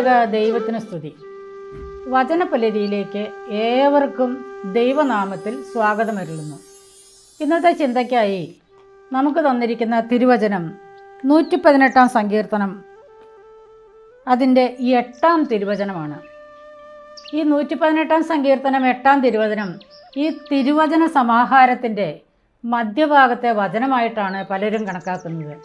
ത്രിയേക ദൈവത്തിന് സ്തുതി. വചനപ്പലരിയിലേക്ക് ഏവർക്കും ദൈവനാമത്തിൽ സ്വാഗതമരുളുന്നു. ഇന്നത്തെ ചിന്തയ്ക്കായി നമുക്ക് തന്നിരിക്കുന്ന തിരുവചനം നൂറ്റി പതിനെട്ടാം സങ്കീർത്തനം. അതിന്റെ എട്ടാം തിരുവചനമാണ്. ഈ നൂറ്റി പതിനെട്ടാം സങ്കീർത്തനം എട്ടാം തിരുവചനം ഈ തിരുവചന സമാഹാരത്തിന്റെ മധ്യഭാഗത്തെ വചനമായിട്ടാണ് പലരും കണക്കാക്കുന്നത്.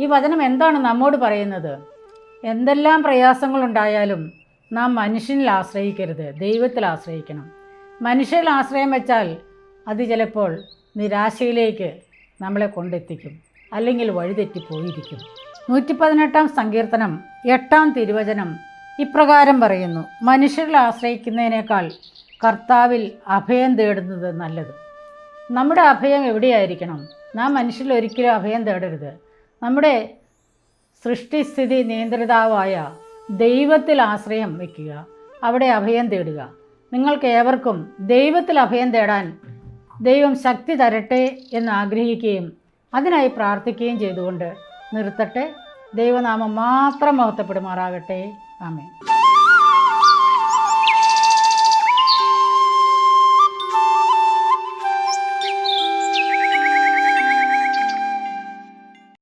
ഈ വചനം എന്താണ് നമ്മോട് പറയുന്നത്? എന്തെല്ലാം പ്രയാസങ്ങളുണ്ടായാലും നാം മനുഷ്യനിൽ ആശ്രയിക്കരുത് ദൈവത്തിൽ ആശ്രയിക്കണം. മനുഷ്യരിൽ ആശ്രയം വെച്ചാൽ അത് ചിലപ്പോൾ നിരാശയിലേക്ക് നമ്മളെ കൊണ്ടെത്തിക്കും അല്ലെങ്കിൽ വഴിതെറ്റിപ്പോയിരിക്കും. നൂറ്റി പതിനെട്ടാം സങ്കീർത്തനം എട്ടാം തിരുവചനം ഇപ്രകാരം പറയുന്നു മനുഷ്യരിൽ ആശ്രയിക്കുന്നതിനേക്കാൾ കർത്താവിൽ അഭയം തേടുന്നത് നല്ലത്. നമ്മുടെ അഭയം എവിടെയായിരിക്കണം? നാം മനുഷ്യരിൽ ഒരിക്കലും അഭയം തേടരുത്. നമ്മുടെ സൃഷ്ടിസ്ഥിതി നിയന്ത്രിതാവായ ദൈവത്തിൽ ആശ്രയം വയ്ക്കുക. അവിടെ അഭയം തേടുക. നിങ്ങൾക്ക് ഏവർക്കും ദൈവത്തിൽ അഭയം തേടാൻ ദൈവം ശക്തി തരട്ടെ എന്ന് ആഗ്രഹിക്കുകയും അതിനായി പ്രാർത്ഥിക്കുകയും ചെയ്തുകൊണ്ട് നിർത്തട്ടെ. ദൈവനാമം മാത്രം മഹത്വപ്പെടുമാറാകട്ടെ. ആമേൻ.